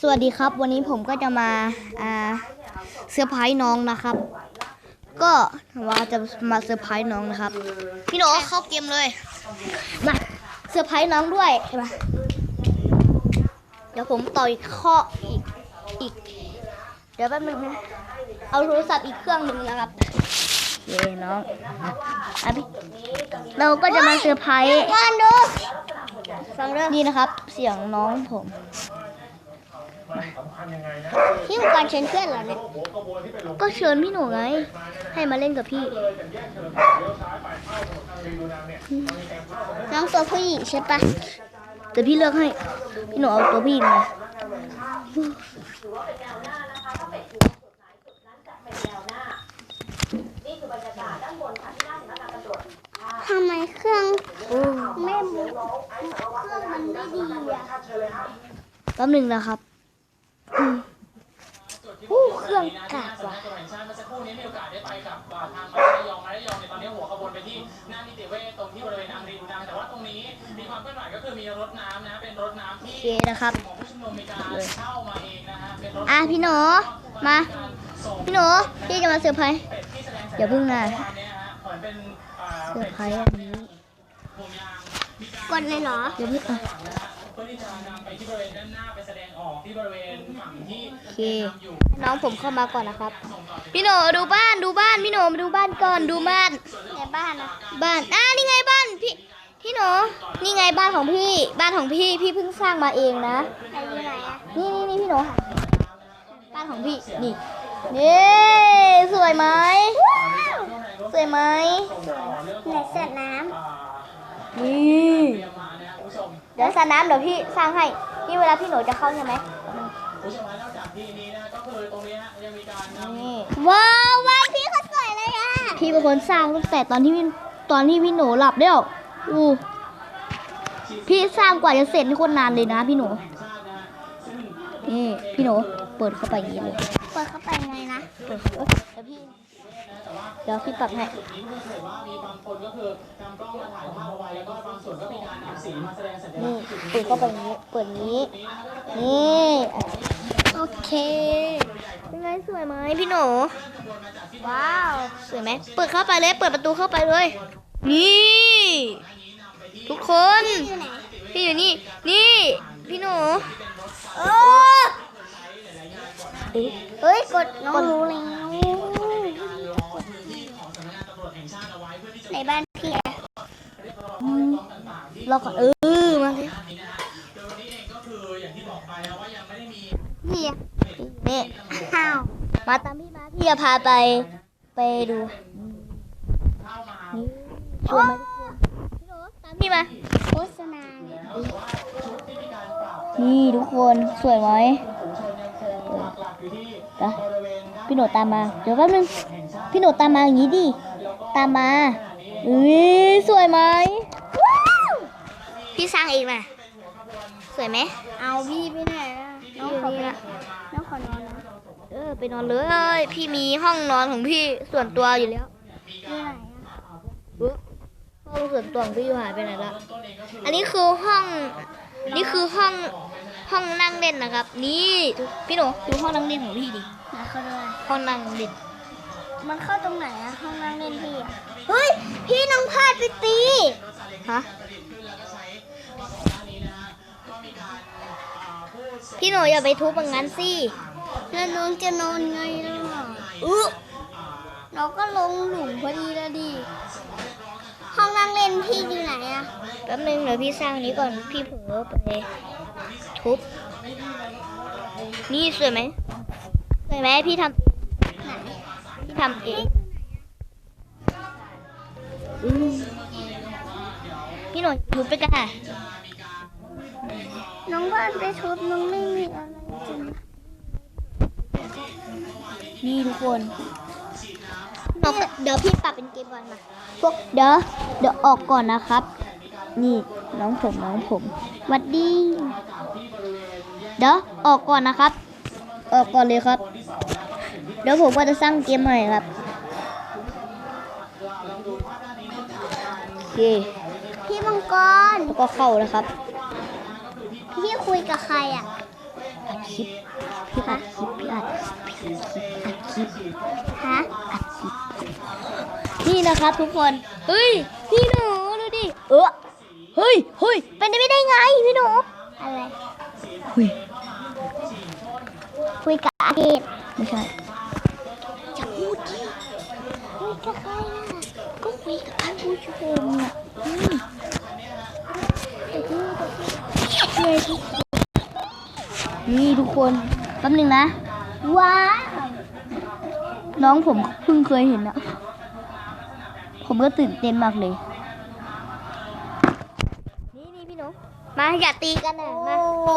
สวัสดีครับ วันนี้ผมก็จะมาอ่าเซอร์ไพรส์น้องนะครับ ก็ว่าจะมาเซอร์ไพรส์น้องนะครับ พี่โหนเข้าเกมเลยมาเซอร์ไพรส์น้องด้วยมาเดี๋ยวผมต่ออีกข้ออีกอีก เดี๋ยวแป๊บนึงนะเอาโทรศัพท์อีกเครื่องหนึ่งนะครับเย้น้องอะพี่เราก็จะมาเซอร์ไพรส์ฟังดูฟังดูนี่นะครับ เสียงน้องผม พี่มังกรเชิญเพื่อนเหรอเนี่ย ก็เชิญพี่หนูไง ให้มาเล่นกับพี่ น้องตัวผู้หญิงใช่ปะแต่พี่เลือกให้ พี่หนูเอาตัวพี่มาทำไมเครื่องไม่เครื่องมันไม่ดีอะแป๊บหนึ่งนะครับ อืมอู้เครื่องกากว่ะตัวแห่งชาติเมื่อสักครู่นี้มีโอกาสได้ไปกับอ่าทางมาระยองมาระยองในยตอนนี้หัวขบวนไปที่หน้านิติเวชตรงที่บริเวณอังรีดูนังแต่ว่าตรงนี้มีความเคลื่อนไหวก็คือมีรถน้ำนะเป็นรถน้ำโอที่เคนะครับของผู้ชุมนุมมีการเช่ามาเองนะฮะเป็นรถอะพี่หนูมา พี่หนูพี่จะมาเซอร์ไพรส์อย่าเพิ่งนะวันเนี้ยฮะเหมือนเป็นอ่าเซอร์ไพรส์อันนี้ห่วงยางกดเลยเหรออย่าเพิ่งอะเพื่อ ที่จะนำไปที่บริเวณด้านหน้าไปแสดงออกที่บริเวณฝั่งที่โอเคน้องผมเข้ามาก่อนนะครับพี่หนูดูบ้านดูบ้านพี่หนูมาดูบ้านก่อนดูบ้านในบ้านนะบ้านอ่านี่ไงบ้านพี่พี่หนูนี่ไงบ้านของพี่ บ้านของพี่พี่เพิ่งสร้างมาเองนะใครอยู่ไหนอะนี่นี่นี่พี่หนูค่ะบ้านของพี่นี่นี่สวยไหมสวยไหมไหนเสร็จน้นี่ เดี๋ยวสระน้ำเดี๋ยวพี่สร้างให้นี่เวลาพี่หนูจะเข้าใช่ไหมผู้ชมฮะนอกจากที่นี้นะก็คือตรงนี้ฮะยังมีการนำ นี่ำว้าวว้าวพี่เขาสวยเลยอะพี่เป็นคนสร้างตั้งแต่ตอนที่พี่ตอนที่พี่หนูหลับเด้วอู้พี่สร้างกว่าจะเสร็จนี่โคตรนานเลยนะพี่หนูนี่พี่หนูเปิดเข้าไปอย่างนี้เลย เปิดเข้าไปไงนะเปิดเอ้ยเดี๋ยวพี่ เดี๋ยวพี่ปรับให้นี้ก็เห็นว่ามีบางคนก็คือนำกล้องมาถ่ายภาพเอาไว้แล้วก็บางส่วนก็มีการนำสีมาแสดงสัญลันี่กษณ์ที่จุดเปิดเข้าไปอย่างนี้ เปิดอย่างนี้ นี่โอเค เป็นไงสวยไหมพี่หนู ว้าว สวยไหม เปิดเข้าไปเลย เปิดประตูเข้าไปเลย นี่ ทุกคนอยู่ไหนพี่อยู่นี่ นี่ พี่หนูโอ้เฮ้ย กดน้องรู้แล้ว ในบ้านพี่อะรอก่อนเออมาสิพี่อะนี่ข้าวมาตามพี่มาพี่จะพาไปไปดูนี่ชวนมาทุกคนพี่หนูตามพี่มาโฆษณานี่ยนี่ทุกคนสวยไหมไปพี่หนูตามมา เดี๋ยวแป๊บนึง พี่หนูตามมาอย่างนี้ดิ ตามมา อุ้ยสวยไหมพี่สร้างเองนะสวยไหมเอาพี่ไปไหนอะน้องขอไปน้องขอนอนนะเออไปนอนเลยพี่มีห้องนอนของพี่ส่วนตัวอยู่แล้วอยู่ไหนอะอุ๊ยห้องส่วนตัวของพี่อยู่หายไปไหนละอันนี้คือห้อง นี่คือห้องห้องนั่งเล่นนะครับ นี่พี่หนูดูห้องนั่งเล่นของพี่ดิไหนเขาด้วยห้องนั่งเล่น มันเข้าตรงไหนอะห้องนั่งเล่นพี่อะเฮ้ย พี่น้องพลาดไปตี ฮะ พี่หนูอย่าไปทุบอย่างนั้นสิ แล้วน้องจะนอนไงล่ะอุ๊ยเราก็ลงหลุมพอดีแล้วดิ ห้องนั่งเล่นพี่อยู่ไหนอะแป๊บนึงเดี๋ยวพี่สร้างนี้ก่อน พี่เผลอไปทุบ นี่สวยไหมสวยไหมพี่ทำไหนพี่ ทำเองอืมพี่หนูทุบไปกันน้องพลาดไปทุบน้องไม่มีอะไรจริงนี่ทุกคนน้องเดี๋ยวพี่ปรับเป็นเกมก่อนมา พวกเดี๋ยวเดี๋ยวออกก่อนนะครับ นี่น้องผมน้องผมหวัดดีเดี๋ยวออกก่อนนะครับ ออกก่อนเลยครับเดี๋ยวผมก็จะสร้างเกมใหม่ครับโอเคพี่มังกรแล้วก็เข้านะครับ พี่คุยกับใครอะอัดคลิปพี่อัดคลิปพี่อัดพี่อัดคลิปฮะอัดคลิปนี่นะครับทุกคน เฮ้ย พี่หนูดูดิ เออเฮ้ยเฮ้ยเป็นไปได้ไงพี่หนู อะไรเฮ้ยคุยกับอาเกตไม่ใช่ จะพูดดิ คุยกับใครอะก็คุยกับท่านผู้ชมอะอืมเดี๋ยวพูดเดี๋ยวพูดเฮ้ยทุกคนนี่ทุกคนแป๊บหนึงนะ ว้าวน้องผมเพิ่งเคยเห็นอะผมก็ตื่นเต้นมากเลย นี่นี่พี่หนู มาอย่าตีกันนะมาโอ้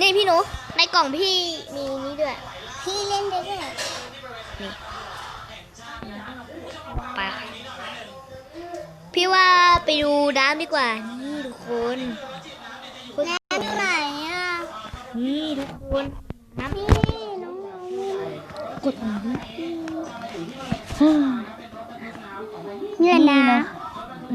นี่พี่หนู ในกล่องพี่มีนี้ด้วย พี่เล่นได้ด้วย พี่ว่าไปดูน้ำดีกว่า นี่ทุกคนแม่อยู่ไหนอะ นี่ทุกคนน้พี่น้องำกดน้ำเงื่อนนะนะ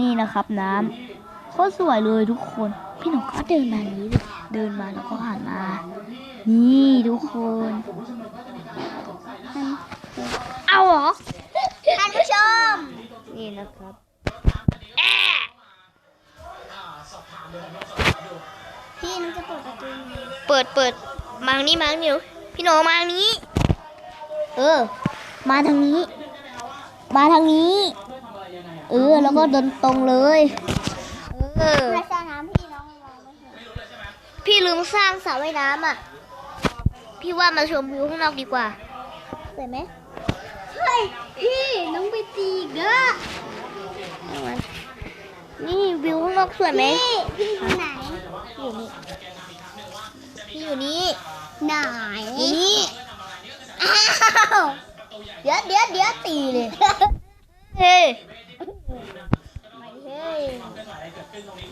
นี่นะครับน้ำโคตรสวยเลยทุกคน พี่หนูก็เดินมานี้เลยเดินมาแล้วก็หันมา นี่ทุกคน เอาเหรอท่านผู้ชม นี่นะครับ พี่น้องจะเปิดประตูไหม เปิ ดเปิดมาทางนี้มาทางนี้พี่หนูมาทางนี้ เออ มาทางนี้ มาทางนี้ เออ แล้วก็เดินตรงเลย เออไม่ใช่น้ำพี่น้องมองไม่เห็นพี่ลืมสร้างสระว่ายน้ำอะ พี่ว่ามาชมวิวข้างนอกดีกว่าสวยไหมเฮ้ยพี่น้องไปตีอีกอะนี่วิวข้างนอกสวยไหมพี่พี่อยู่ไหนอยู่นี่ พี่อยู่นี่ไหนอยู่นี่อ้าวเดี๋ยวเดี๋ยวเดี๋ยวตีเลยเฮ้ยเฮ้ย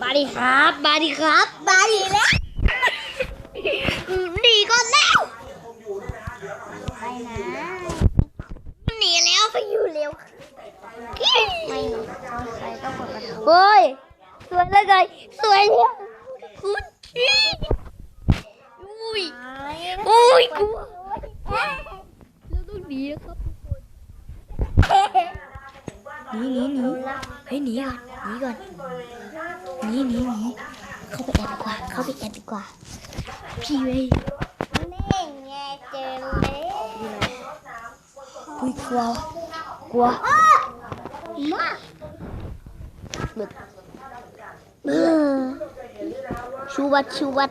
มาดิครับมาดิครับมาดิแล้วหนีก่อนแล้วไปนะหนีแล้วไปอยู่เร็วไม่ต้องใครต้องเปิดประตูเฮ้ยสวยแล้วไงสวยแล้วคุณ อุ้ยอุ้ยกลัวเราต้องหนีครับหนีหนีหนีเฮ้ยหนีก่อนหนีก่อนหนีหนีหนีเข้าไปแอบดีกว่า เข้าไปแอบดีกว่า พี่เว้ยนี่ไงเจอแล้วอุ้ยกลัวกลัวมาเออชูวัดชูวัด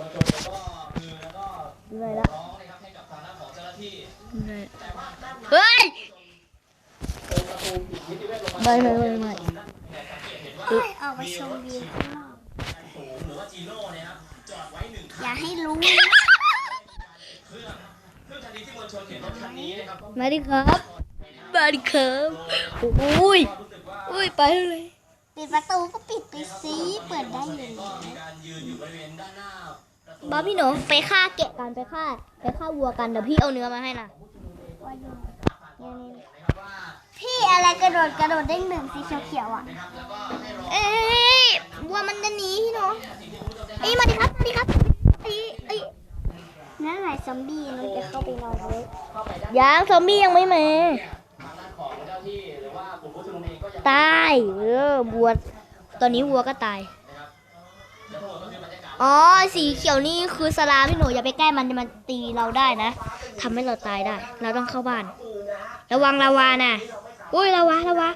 ครับแล้วก็ยืนอยู่บริเวณรั้วสำนักงานตำรวจอ๋อภายในรั้วเนี่ยจะมีรถน้ำพี่หนูก็อยากไปใส่อุ้ยพี่หนูอยู่ไหนแล้วน้องพี่ไปดูวิดีโอตายดีกว่าอืมกดอันนี้กดอันนี้เออกดกากบาทเหนื่อยแล้วเหนื่อยเฮ้ยไม่ไม่ไม่ไม่ออกไปชมวิวข้างนอกอย่าให้รู้มาดิครับมาดิครับอุ้ยอุ้ยไปเลยปิดประตูก็ปิดไปสิเปิดได้อยู่แล้ว บ้าพี่หนูไปฆ่าแกะกันไปฆ่าไปฆ่าวัวกันเดี๋ยวพี่เอาเนื้อมาให้นะว่าอยู่เนี่ยๆพี่อะไรกระโดดกระโดดเด้งหนึ่งสีเขียวๆอะ เอ้ยวัวมันจะหนีพี่หนูเอ้ยมาดิครับมาดิครับเอ้ยเอ้ยนั่นไงซอมบี้มันจะเข้าไปนอนเลยยังซอมบี้ยังไม่มาตายเออวัวตอนนี้วัวก็ตาย อ๋อ สีเขียวนี่คือสลามพี่หนูอย่าไปใกล้มันมันตีเราได้นะทำให้เราตายได้ เราต้องเข้าบ้าน ระวังลาวานะอุ้ยลาวาลาวา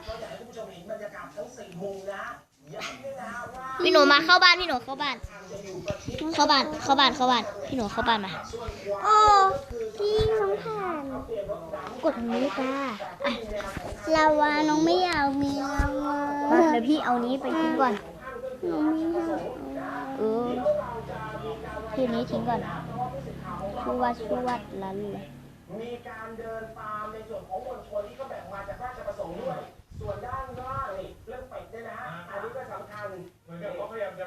พี่หนูมาเข้าบ้านพี่หนูเข้าบ้าน เข้าบ้านเข้าบ้านเข้าบ้านพี่หนูเข้าบ้านมาโอ้พี่น้องผ่านกดตรงนี้จ้าอะลาวาน้องไม่อยากมีลาวามาเดี๋ยวพี่เอานี้ไปทิ้งก่อนน้องไม่อยาก เออชื่อนี้ทิ้งก่อนชูวัดชูวัดลันเลยมีการเดินตามในส่วนของมวลชนที่ก็แบ่งมาจากราชประสงค์ด้วย ส่วนด้านล่างนี่เรื่องเป็ดเนี่ยนะฮะอันนี้ก็สำคัญเหมือนกับเขาพยายามจะ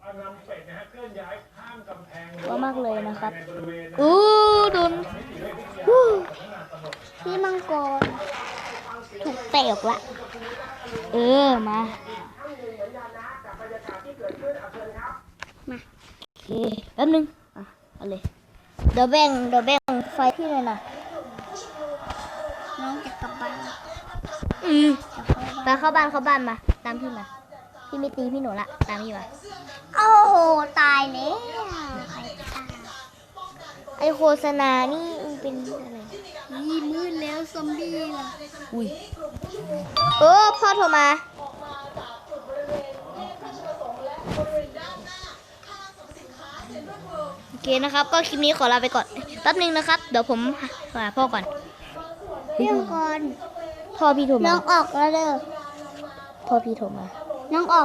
เอานำเป็ดนะฮะเคลื่อนย้ายข้ามกำแพงก็มากเลยนะครับในบริเวณนะอู้โดนอู้พี่มังกรถูกเตะออกละ เออมา แป๊บนึง อะเอาเลยเดี๋ยวแบ่งเดี๋ยวแบ่งไฟพี่เลยนะน้องจะกลับบ้านอืมไปเข้าบ้านเข้าบ้านมา ตามพี่มา พี่ไม่ตีพี่หนูละ ตามพี่มา โอ้โห ตายแล้วใครจะตายไอโฆษณานี่มันเป็นอะไรนี่มืดแล้วซอมบี้ล่ะอุ้ยเออพ่อโทรมา เคนะครับ ก็คลิปนี้ขอลาไปก่อนแป๊บนึงนะครับ เดี๋ยวผมหาพ่อก่อนพี่มังกรพ่อพี่โทรน้มาองออกแล้วเด้อพ่อพี่โทรมาน้องออก